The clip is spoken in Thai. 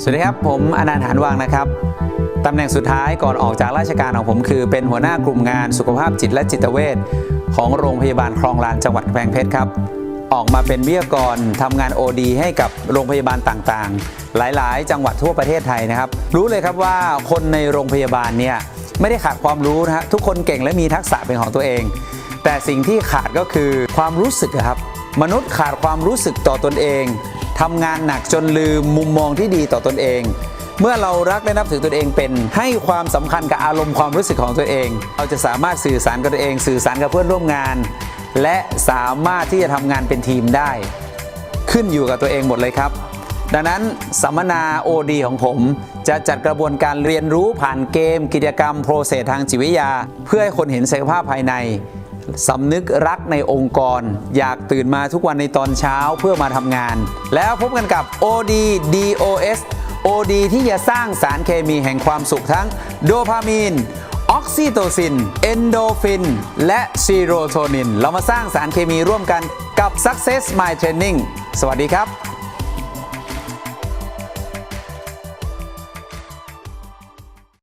สวัสดีครับผมอนันต์หานวังนะครับตำแหน่งสุดท้ายก่อนออกจากราชการของผมคือ เป็นหัวหน้ากลุ่มงานสุขภาพจิตและจิตเวชของโรงพยาบาลคลองลานจังหวัดแพงเพชรครับ ออกมาเป็นวิทยากรทำงาน OD ให้กับโรงพยาบาลต่างๆ หลายๆ จังหวัดทั่วประเทศไทยนะครับ รู้เลยครับว่าคนในโรงพยาบาลเนี่ยไม่ได้ขาดความรู้นะฮะทุกคนเก่งและมีทักษะเป็นของตัวเอง แต่สิ่งที่ขาดก็คือความรู้สึกครับมนุษย์ขาดความรู้สึกต่อตนเอง ทำงานหนักจนลืมมุมมองที่ดีต่อตนเอง เมื่อเรารักและนับถือตนเองเป็น ให้ความสำคัญกับอารมณ์ความรู้สึกของตัวเอง เราจะสามารถสื่อสารกับตัวเอง สื่อสารกับเพื่อนร่วมงาน และสามารถที่จะทำงานเป็นทีมได้ ขึ้นอยู่กับตัวเองหมดเลยครับดังนั้นสัมมนา OD ของผม จะจัดกระบวนการเรียนรู้ผ่านเกม กิจกรรม โปรเซสทางจิตวิทยา เพื่อให้คนเห็นศักยภาพภายใน สำนึกรักในองค์กร อยากตื่นมาทุกวันในตอนเช้าเพื่อมาทำงาน แล้วพบกันกับ OD DOS OD ที่จะสร้างสารเคมีแห่งความสุขทั้งโดพามีนออกซิโตซิน เอนโดฟิน และซีโรโทนิน เรามาสร้างสารเคมีร่วมกันกับ Success My Training สวัสดีครับ